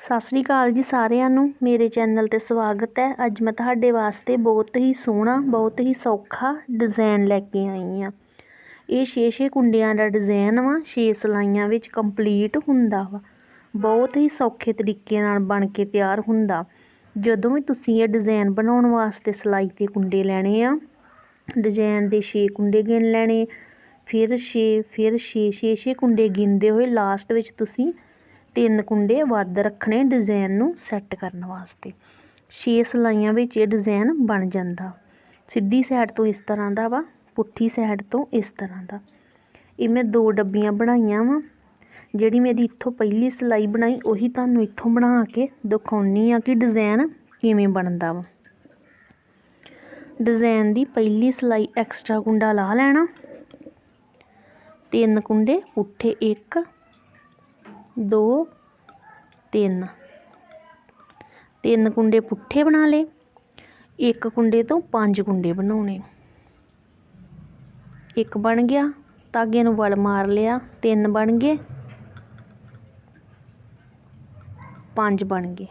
ਸਤਿ ਸ੍ਰੀ ਅਕਾਲ ਜੀ ਸਾਰਿਆਂ ਨੂੰ। ਮੇਰੇ ਚੈਨਲ ਤੇ ਸਵਾਗਤ ਹੈ। ਅੱਜ ਮੈਂ ਤੁਹਾਡੇ ਵਾਸਤੇ ਬਹੁਤ ਹੀ ਸੋਹਣਾ, ਬਹੁਤ ਹੀ ਸੌਖਾ ਡਿਜ਼ਾਈਨ ਲੈ ਕੇ ਆਈ ਹਾਂ। ਇਹ 6-6 ਕੁੰਡਿਆਂ ਦਾ ਡਿਜ਼ਾਈਨ ਵਾ 6 ਸਲਾਈਆਂ ਵਿੱਚ ਕੰਪਲੀਟ ਹੁੰਦਾ ਵਾ। ਬਹੁਤ ਹੀ ਸੌਖੇ ਤਰੀਕੇ ਨਾਲ ਬਣ ਕੇ ਤਿਆਰ ਹੁੰਦਾ। ਜਦੋਂ ਵੀ ਤੁਸੀਂ ਇਹ ਡਿਜ਼ਾਈਨ ਬਣਾਉਣ ਵਾਸਤੇ ਸਲਾਈ ਤੇ ਕੁੰਡੇ ਲੈਣੇ ਆ ਡਿਜ਼ਾਈਨ ਦੇ 6 ਕੁੰਡੇ ਗਿਣ ਲੈਣੇ, ਫਿਰ 6 ਫਿਰ 6 6 6 ਕੁੰਡੇ ਗਿਣਦੇ ਹੋਏ ਲਾਸਟ ਵਿੱਚ ਤੁਸੀਂ ਤਿੰਨ ਕੁੰਡੇ ਵੱਧ ਰੱਖਣੇ ਡਿਜ਼ਾਈਨ ਨੂੰ ਸੈੱਟ ਕਰਨ ਵਾਸਤੇ। 6 ਸਲਾਈਆਂ ਵਿੱਚ ਇਹ ਡਿਜ਼ਾਈਨ ਬਣ ਜਾਂਦਾ। ਸਿੱਧੀ ਸਾਈਡ ਤੋਂ ਇਸ ਤਰ੍ਹਾਂ ਦਾ ਵਾ, ਪੁੱਠੀ ਸਾਈਡ ਤੋਂ ਇਸ ਤਰ੍ਹਾਂ ਦਾ। ਇਹ ਮੈਂ ਦੋ ਡੱਬੀਆਂ ਬਣਾਈਆਂ ਵਾ। ਜਿਹੜੀ ਮੇਰੀ ਇੱਥੋਂ ਪਹਿਲੀ ਸਲਾਈ ਬਣਾਈ, ਉਹੀ ਤੁਹਾਨੂੰ ਇੱਥੋਂ ਬਣਾ ਕੇ ਦਿਖਾਉਣੀ ਆ ਕਿ ਡਿਜ਼ਾਈਨ ਕਿਵੇਂ ਬਣਦਾ ਵਾ। ਡਿਜ਼ਾਈਨ ਦੀ ਪਹਿਲੀ ਸਲਾਈ ਐਕਸਟਰਾ ਕੁੰਡਾ ਲਾ ਲੈਣਾ। ਤਿੰਨ ਕੁੰਡੇ, ਪੁੱਠੇ ਇੱਕ ਦੋ, ਤਿੰਨ। ਤਿੰਨ ਕੁੰਡੇ ਪੁੱਠੇ ਬਣਾ ਲਏ। ਇੱਕ ਕੁੰਡੇ ਤੋਂ ਪੰਜ ਕੁੰਡੇ ਬਣਾਉਣੇ। ਇੱਕ ਬਣ ਗਿਆ, ਧਾਗੇ ਨੂੰ ਵਲ ਮਾਰ ਲਿਆ, ਤਿੰਨ ਬਣ ਗਏ। ਪੰਜ ਬਣ ਗਏ।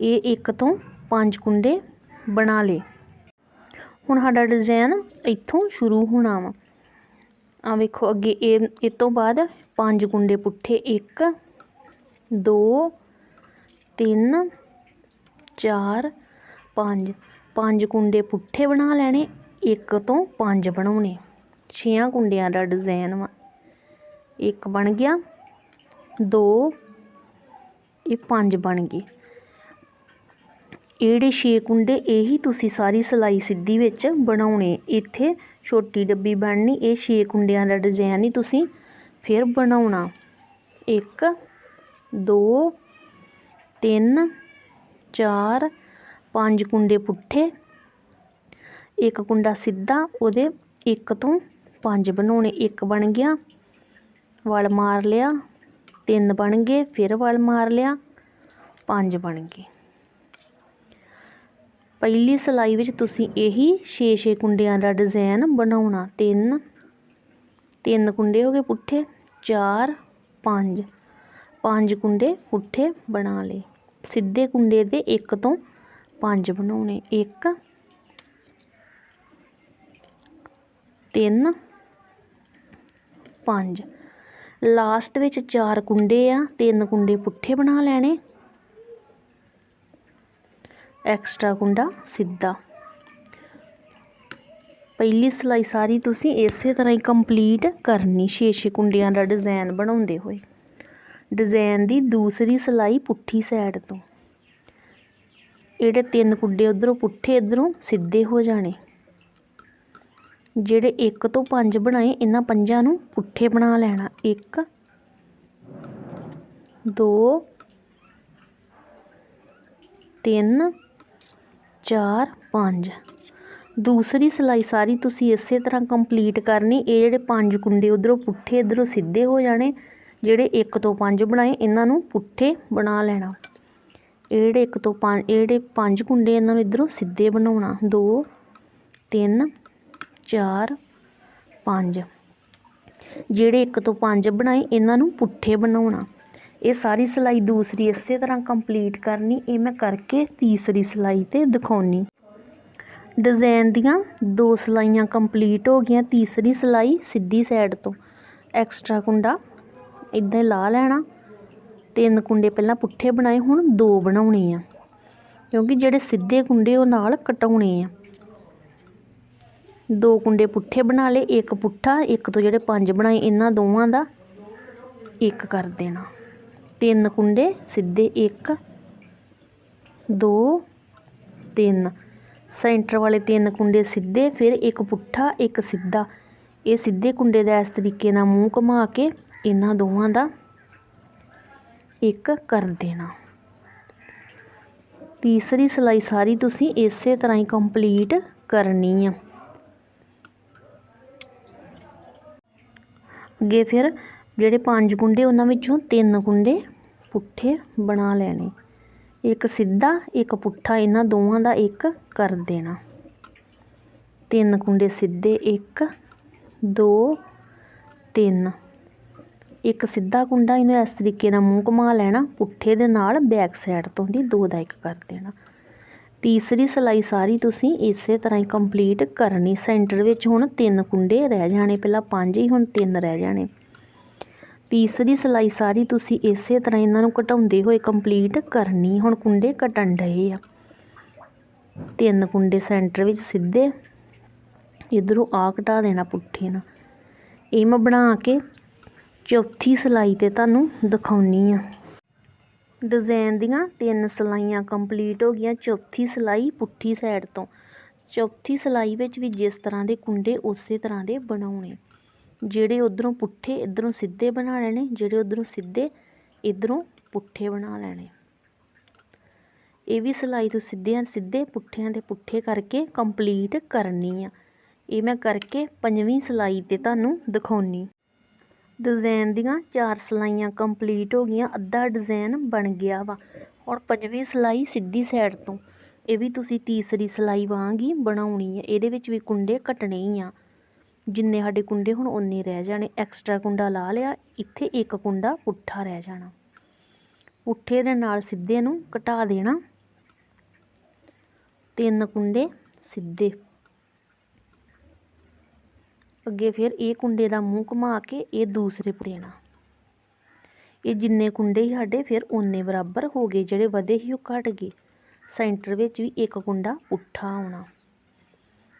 ਇਹ ਇੱਕ ਤੋਂ ਪੰਜ ਕੁੰਡੇ ਬਣਾ ਲਏ। ਹੁਣ ਸਾਡਾ ਡਿਜ਼ਾਈਨ ਇੱਥੋਂ ਸ਼ੁਰੂ ਹੋਣਾ ਵਾ। ਆ ਵੇਖੋ ਅੱਗੇ, ਇਹ ਇਹ ਤੋਂ ਬਾਅਦ ਪੰਜ ਕੁੰਡੇ ਪੁੱਠੇ 1 2 3 4 5 ਪੰਜ ਕੁੰਡੇ ਪੁੱਠੇ ਬਣਾ ਲੈਣੇ, ਇੱਕ ਤੋਂ ਪੰਜ ਬਣਾਉਣੇ। ਛੇਆਂ ਕੁੰਡਿਆਂ ਦਾ ਡਿਜ਼ਾਈਨ ਵਾ। ਇੱਕ ਬਣ ਗਿਆ, ਦੋ, ਇਹ ਪੰਜ ਬਣ ਗਏ। ਇਹ ਛੇ ਕੁੰਡੇ ਇਹੀ ਤੁਸੀਂ ਸਾਰੀ ਸਿਲਾਈ ਸਿੱਧੀ ਵਿੱਚ ਬਣਾਉਣੇ। ਇੱਥੇ ਛੋਟੀ ਡੱਬੀ ਬਣਨੀ, ਇਹ ਛੇ ਕੁੰਡਿਆਂ ਦਾ ਡਿਜ਼ਾਈਨ ਹੀ ਤੁਸੀਂ ਫਿਰ ਬਣਾਉਣਾ। ਇੱਕ, ਦੋ, ਤਿੰਨ, ਚਾਰ, ਪੰਜ ਕੁੰਡੇ ਪੁੱਠੇ। ਇੱਕ ਕੁੰਡਾ ਸਿੱਧਾ, ਉਹਦੇ ਇੱਕ ਤੋਂ ਪੰਜ ਬਣਾਉਣੇ। ਇੱਕ ਬਣ ਗਿਆ, ਵਲ ਮਾਰ ਲਿਆ, ਤਿੰਨ ਬਣ ਗਏ, ਫਿਰ ਵਲ ਮਾਰ ਲਿਆ, ਪੰਜ ਬਣ ਗਏ। ਪਹਿਲੀ ਸਲਾਈ ਵਿੱਚ ਤੁਸੀਂ ਇਹੀ 6-6 ਕੁੰਡਿਆਂ ਦਾ ਡਿਜ਼ਾਈਨ ਬਣਾਉਣਾ। ਤਿੰਨ ਤਿੰਨ ਕੁੰਡੇ ਹੋ ਗਏ ਪੁੱਠੇ 4 5 ਪੰਜ ਕੁੰਡੇ ਪੁੱਠੇ ਬਣਾ ਲਏ। ਸਿੱਧੇ ਕੁੰਡੇ ਦੇ ਇੱਕ ਤੋਂ ਪੰਜ ਬਣਾਉਣੇ। ਇੱਕ, ਤਿੰਨ, ਪੰਜ। ਲਾਸਟ ਵਿੱਚ ਚਾਰ ਕੁੰਡੇ ਆ। ਤਿੰਨ ਕੁੰਡੇ ਪੁੱਠੇ ਬਣਾ ਲੈਣੇ। ਐਕਸਟਰਾ ਕੁੰਡਾ ਸਿੱਧਾ। ਪਹਿਲੀ ਸਿਲਾਈ ਸਾਰੀ ਤੁਸੀਂ ਇਸੇ ਤਰ੍ਹਾਂ ਹੀ ਕੰਪਲੀਟ ਕਰਨੀ 6-6 ਕੁੰਡਿਆਂ ਦਾ ਡਿਜ਼ਾਈਨ ਬਣਾਉਂਦੇ ਹੋਏ। ਡਿਜ਼ਾਈਨ ਦੀ ਦੂਸਰੀ ਸਿਲਾਈ ਪੁੱਠੀ ਸਾਈਡ ਤੋਂ। ਜਿਹੜੇ ਤਿੰਨ ਕੁੰਡੇ ਉਧਰੋਂ ਪੁੱਠੇ, ਇਧਰੋਂ ਸਿੱਧੇ ਹੋ ਜਾਣੇ। ਜਿਹੜੇ ਇੱਕ ਤੋਂ ਪੰਜ ਬਣਾਏ, ਇਹਨਾਂ ਪੰਜਾਂ ਨੂੰ ਪੁੱਠੇ ਬਣਾ ਲੈਣਾ। ਇੱਕ, ਦੋ, ਤਿੰਨ ਚਾਰ, ਪੰਜ। ਦੂਸਰੀ ਸਿਲਾਈ ਸਾਰੀ ਤੁਸੀਂ ਇਸੇ ਤਰ੍ਹਾਂ ਕੰਪਲੀਟ ਕਰਨੀ। ਇਹ ਜਿਹੜੇ ਪੰਜ ਕੁੰਡੇ ਉਧਰੋਂ ਪੁੱਠੇ, ਇਧਰੋਂ ਸਿੱਧੇ ਹੋ ਜਾਣੇ। ਜਿਹੜੇ ਇੱਕ ਤੋਂ ਪੰਜ ਬਣਾਏ, ਇਹਨਾਂ ਨੂੰ ਪੁੱਠੇ ਬਣਾ ਲੈਣਾ। ਇਹ ਜਿਹੜੇ ਇੱਕ ਤੋਂ ਪੰਜ, ਇਹ ਜਿਹੜੇ ਪੰਜ ਕੁੰਡੇ ਇਹਨਾਂ ਨੂੰ ਇਧਰੋਂ ਸਿੱਧੇ ਬਣਾਉਣਾ। ਦੋ, ਤਿੰਨ, ਚਾਰ, ਪੰਜ। ਜਿਹੜੇ ਇੱਕ ਤੋਂ ਪੰਜ ਬਣਾਏ, ਇਹਨਾਂ ਨੂੰ ਪੁੱਠੇ ਬਣਾਉਣਾ। ਇਹ ਸਾਰੀ ਸਿਲਾਈ ਦੂਸਰੀ ਇਸੇ ਤਰ੍ਹਾਂ ਕੰਪਲੀਟ ਕਰਨੀ, ਇਹ ਮੈਂ ਕਰਕੇ ਤੀਸਰੀ ਸਿਲਾਈ ਤੇ ਦਿਖਾਉਣੀ। ਡਿਜ਼ਾਈਨ ਦੀਆਂ ਦੋ ਸਿਲਾਈਆਂ ਕੰਪਲੀਟ ਹੋ ਗਈਆਂ, ਤੀਸਰੀ ਸਿਲਾਈ ਸਿੱਧੀ ਸਾਈਡ ਤੋਂ। ਐਕਸਟਰਾ ਕੁੰਡਾ ਇਦਾਂ ਲਾ ਲੈਣਾ। ਤਿੰਨ ਕੁੰਡੇ ਪਹਿਲਾਂ ਪੁੱਠੇ ਬਣਾਏ, ਹੁਣ ਦੋ ਬਣਾਉਣੇ ਆ। ਕਿਉਂਕਿ ਜਿਹੜੇ ਸਿੱਧੇ ਕੁੰਡੇ ਉਹ ਨਾਲ ਕਟਾਉਣੇ ਆ। ਦੋ ਕੁੰਡੇ ਪੁੱਠੇ ਬਣਾ ਲਏ, ਇੱਕ ਪੁੱਠਾ, ਇੱਕ ਤੋਂ ਜਿਹੜੇ ਪੰਜ ਬਣਾਏ, ਇਹਨਾਂ ਦੋਵਾਂ ਦਾ ਇੱਕ ਕਰ ਦੇਣਾ। ਤਿੰਨ ਕੁੰਡੇ ਸਿੱਧੇ ਇੱਕ, ਦੋ, ਤਿੰਨ। ਸੈਂਟਰ ਵਾਲੇ ਤਿੰਨ ਕੁੰਡੇ ਸਿੱਧੇ, ਫਿਰ ਇੱਕ ਪੁੱਠਾ, ਇੱਕ ਸਿੱਧਾ। ਇਹ ਸਿੱਧੇ ਕੁੰਡੇ ਦਾ ਇਸ ਤਰੀਕੇ ਨਾਲ ਮੂੰਹ ਘੁਮਾ ਕੇ ਇਹਨਾਂ ਦੋਵਾਂ ਦਾ ਇੱਕ ਕਰ ਦੇਣਾ। ਤੀਸਰੀ ਸਲਾਈ ਸਾਰੀ ਤੁਸੀਂ ਇਸੇ ਤਰ੍ਹਾਂ ਹੀ ਕੰਪਲੀਟ ਕਰਨੀ ਆ। ਅੱਗੇ ਫਿਰ ਜਿਹੜੇ ਪੰਜ ਕੁੰਡੇ, ਉਹਨਾਂ ਵਿੱਚੋਂ ਤਿੰਨ ਕੁੰਡੇ ਪੁੱਠੇ ਬਣਾ ਲੈਣੇ। ਇੱਕ ਸਿੱਧਾ, ਇੱਕ ਪੁੱਠਾ, ਇਹਨਾਂ ਦੋਵਾਂ ਦਾ ਇੱਕ ਕਰ ਦੇਣਾ। ਤਿੰਨ ਕੁੰਡੇ ਸਿੱਧੇ, ਇੱਕ, ਦੋ, ਤਿੰਨ। ਇੱਕ ਸਿੱਧਾ ਕੁੰਡਾ, ਇਹਨੂੰ ਇਸ ਤਰੀਕੇ ਨਾਲ ਮੂੰਹ ਘੁਮਾ ਲੈਣਾ, ਪੁੱਠੇ ਦੇ ਨਾਲ ਬੈਕ ਸਾਈਡ ਤੋਂ ਦੀ ਦੋ ਦਾ ਇੱਕ ਕਰ ਦੇਣਾ। ਤੀਸਰੀ ਸਿਲਾਈ ਸਾਰੀ ਤੁਸੀਂ ਇਸੇ ਤਰ੍ਹਾਂ ਹੀ ਕੰਪਲੀਟ ਕਰਨੀ। ਸੈਂਟਰ ਵਿੱਚ ਹੁਣ ਤਿੰਨ ਕੁੰਡੇ ਰਹਿ ਜਾਣੇ, ਪਹਿਲਾਂ ਪੰਜ ਹੀ, ਹੁਣ ਤਿੰਨ ਰਹਿ ਜਾਣੇ। ਤੀਸਰੀ ਸਿਲਾਈ ਸਾਰੀ ਤੁਸੀਂ ਇਸੇ ਤਰ੍ਹਾਂ ਇਹਨਾਂ ਨੂੰ ਘਟਾਉਂਦੇ ਹੋਏ ਕੰਪਲੀਟ ਕਰਨੀ। ਹੁਣ ਕੁੰਡੇ ਕਟਣ ਡਏ ਆ। ਤਿੰਨ ਕੁੰਡੇ ਸੈਂਟਰ ਵਿੱਚ ਸਿੱਧੇ। ਇਧਰੋਂ ਆ ਘਟਾ ਦੇਣਾ ਪੁੱਠੇ ਨਾਲ। ਇਹ ਮੈਂ ਬਣਾ ਕੇ ਚੌਥੀ ਸਿਲਾਈ ਤੇ ਤੁਹਾਨੂੰ ਦਿਖਾਉਣੀ ਆ। ਡਿਜ਼ਾਈਨ ਦੀਆਂ ਤਿੰਨ ਸਿਲਾਈਆਂ ਕੰਪਲੀਟ ਹੋ ਗਈਆਂ। ਚੌਥੀ ਸਿਲਾਈ ਪੁੱਠੀ ਸਾਈਡ ਤੋਂ। ਚੌਥੀ ਸਿਲਾਈ ਵਿੱਚ ਵੀ ਜਿਸ ਤਰ੍ਹਾਂ ਦੇ ਕੁੰਡੇ, ਉਸੇ ਤਰ੍ਹਾਂ ਦੇ ਬਣਾਉਣੇ। ਜਿਹੜੇ ਉਧਰੋਂ ਪੁੱਠੇ ਇਧਰੋਂ ਸਿੱਧੇ ਬਣਾ ਲੈਣੇ, ਜਿਹੜੇ ਉਧਰੋਂ ਸਿੱਧੇ ਇਧਰੋਂ ਪੁੱਠੇ ਬਣਾ ਲੈਣੇ। ਇਹ ਵੀ ਸਿਲਾਈ ਤੋਂ ਸਿੱਧਿਆਂ ਸਿੱਧੇ ਪੁੱਠਿਆਂ ਦੇ ਪੁੱਠੇ ਕਰਕੇ ਕੰਪਲੀਟ ਕਰਨੀ ਆ। ਇਹ ਮੈਂ ਕਰਕੇ ਪੰਜਵੀਂ ਸਿਲਾਈ ਤੇ ਤੁਹਾਨੂੰ ਦਿਖਾਉਣੀ। ਡਿਜ਼ਾਈਨ ਦੀਆਂ ਚਾਰ ਸਿਲਾਈਆਂ ਕੰਪਲੀਟ ਹੋ ਗਈਆਂ, ਅੱਧਾ ਡਿਜ਼ਾਈਨ ਬਣ ਗਿਆ ਵਾ। ਹੁਣ ਪੰਜਵੀਂ ਸਿਲਾਈ ਸਿੱਧੀ ਸਾਈਡ ਤੋਂ। ਇਹ ਵੀ ਤੁਸੀਂ ਤੀਸਰੀ ਸਿਲਾਈ ਵਾਂਗ ਹੀ ਬਣਾਉਣੀ ਹੈ ਇਹਦੇ ਵਿੱਚ ਵੀ ਕੁੰਡੇ ਕੱਟਣੇ ਹੀ ਆ। ਜਿੰਨੇ ਸਾਡੇ ਕੁੰਡੇ ਹੁਣ ਉਨੇ ਰਹਿ ਜਾਣੇ। ਐਕਸਟਰਾ ਕੁੰਡਾ ਲਾ ਲਿਆ, ਇੱਥੇ ਇੱਕ ਕੁੰਡਾ ਪੁੱਠਾ ਰਹਿ ਜਾਣਾ। ਪੁੱਠੇ ਦੇ ਨਾਲ ਸਿੱਧੇ ਨੂੰ ਘਟਾ ਦੇਣਾ। ਤਿੰਨ ਕੁੰਡੇ ਸਿੱਧੇ। ਅੱਗੇ ਫਿਰ ਇਹ ਕੁੰਡੇ ਦਾ ਮੂੰਹ ਘੁਮਾ ਕੇ ਇਹ ਦੂਸਰੇ ਦੇਣਾ। ਇਹ ਜਿੰਨੇ ਕੁੰਡੇ ਹੀ ਸਾਡੇ, ਫਿਰ ਓਨੇ ਬਰਾਬਰ ਹੋ ਗਏ। ਜਿਹੜੇ ਵਧੇ ਹੀ ਉਹ ਘਟ ਗਏ। ਸੈਂਟਰ ਵਿੱਚ ਵੀ ਇੱਕ ਕੁੰਡਾ ਪੁੱਠਾ ਆਉਣਾ।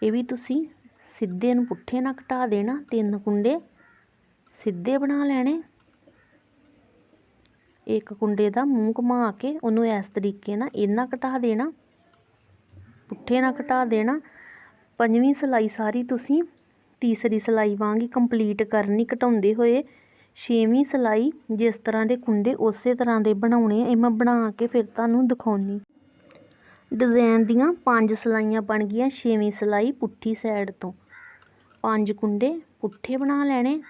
ਇਹ ਵੀ ਤੁਸੀਂ ਸਿੱਧੇ ਨੂੰ ਪੁੱਠੇ ਨਾਲ ਘਟਾ ਦੇਣਾ, ਤਿੰਨ ਕੁੰਡੇ ਸਿੱਧੇ ਬਣਾ ਲੈਣੇ। ਇੱਕ ਕੁੰਡੇ ਦਾ ਮੂੰਹ ਘੁਮਾ ਕੇ ਉਹਨੂੰ ਇਸ ਤਰੀਕੇ ਨਾਲ ਇਹਨਾਂ ਘਟਾ ਦੇਣਾ, ਪੁੱਠੇ ਨਾਲ ਘਟਾ ਦੇਣਾ। ਪੰਜਵੀਂ ਸਿਲਾਈ ਸਾਰੀ ਤੁਸੀਂ ਤੀਸਰੀ ਸਿਲਾਈ ਵਾਂਗ ਹੀ ਕੰਪਲੀਟ ਕਰਨੀ, ਘਟਾਉਂਦੇ ਹੋਏ। ਛੇਵੀਂ ਸਿਲਾਈ ਜਿਸ ਤਰ੍ਹਾਂ ਦੇ ਕੁੰਡੇ ਉਸੇ ਤਰ੍ਹਾਂ ਦੇ ਬਣਾਉਣੇ ਇਹ ਮੈਂ ਬਣਾ ਕੇ ਫਿਰ ਤੁਹਾਨੂੰ ਦਿਖਾਉਣੀ। ਡਿਜ਼ਾਈਨ ਦੀਆਂ ਪੰਜ ਸਿਲਾਈਆਂ ਬਣ ਗਈਆਂ, ਛੇਵੀਂ ਸਿਲਾਈ ਪੁੱਠੀ ਸਾਈਡ ਤੋਂ। ਪੰਜ ਕੁੰਡੇ ਪੁੱਠੇ ਬਣਾ ਲੈਣੇ।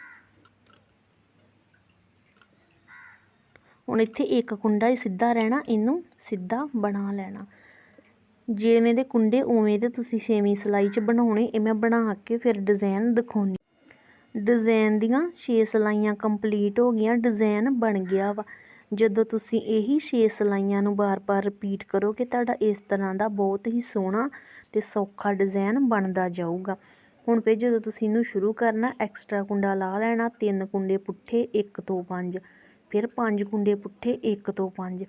ਹੁਣ ਇੱਥੇ ਇੱਕ ਕੁੰਡਾ ਹੀ ਸਿੱਧਾ ਰਹਿਣਾ, ਇਹਨੂੰ ਸਿੱਧਾ ਬਣਾ ਲੈਣਾ। ਜਿਵੇਂ ਦੇ ਕੁੰਡੇ, ਉਵੇਂ ਦੇ ਤੁਸੀਂ ਛੇਵੀਂ ਸਿਲਾਈ 'ਚ ਬਣਾਉਣੇ, ਇਹ ਮੈਂ ਬਣਾ ਕੇ ਫਿਰ ਡਿਜ਼ਾਈਨ ਦਿਖਾਉਣੀ। ਡਿਜ਼ਾਈਨ ਦੀਆਂ 6 ਸਿਲਾਈਆਂ ਕੰਪਲੀਟ ਹੋ ਗਈਆਂ ਡਿਜ਼ਾਈਨ ਬਣ ਗਿਆ ਵਾ। ਜਦੋਂ ਤੁਸੀਂ ਇਹੀ 6 ਸਿਲਾਈਆਂ ਨੂੰ ਬਾਰ-ਬਾਰ ਰਿਪੀਟ ਕਰੋਗੇ, ਤੁਹਾਡਾ ਇਸ ਤਰ੍ਹਾਂ ਦਾ ਬਹੁਤ ਹੀ ਸੋਹਣਾ ਤੇ ਸੌਖਾ ਡਿਜ਼ਾਈਨ ਬਣਦਾ ਜਾਊਗਾ। ਹੁਣ ਫਿਰ ਜਦੋਂ ਤੁਸੀਂ ਇਹਨੂੰ ਸ਼ੁਰੂ ਕਰਨਾ ਐਕਸਟਰਾ ਕੁੰਡਾ ਲਾ ਲੈਣਾ, ਤਿੰਨ ਕੁੰਡੇ ਪੁੱਠੇ 1 ਤੋਂ 5 ਫਿਰ ਪੰਜ ਕੁੰਡੇ ਪੁੱਠੇ 1 ਤੋਂ 5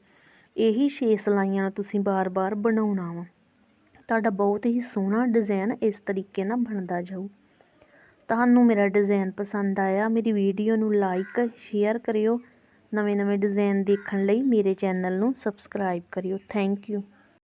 ਇਹੀ 6 ਸਲਾਈਆਂ ਤੁਸੀਂ ਬਾਰ-ਬਾਰ ਬਣਾਉਣਾ ਵਾ। ਤੁਹਾਡਾ ਬਹੁਤ ਹੀ ਸੋਹਣਾ ਡਿਜ਼ਾਈਨ ਇਸ ਤਰੀਕੇ ਨਾਲ ਬਣਦਾ ਜਾਊ। ਤੁਹਾਨੂੰ ਮੇਰਾ ਡਿਜ਼ਾਈਨ ਪਸੰਦ ਆਇਆ, ਮੇਰੀ ਵੀਡੀਓ ਨੂੰ ਲਾਈਕ ਸ਼ੇਅਰ ਕਰਿਓ। ਨਵੇਂ ਨਵੇਂ ਡਿਜ਼ਾਈਨ ਦੇਖਣ ਲਈ ਮੇਰੇ ਚੈਨਲ ਨੂੰ ਸਬਸਕ੍ਰਾਈਬ ਕਰਿਓ। Thank you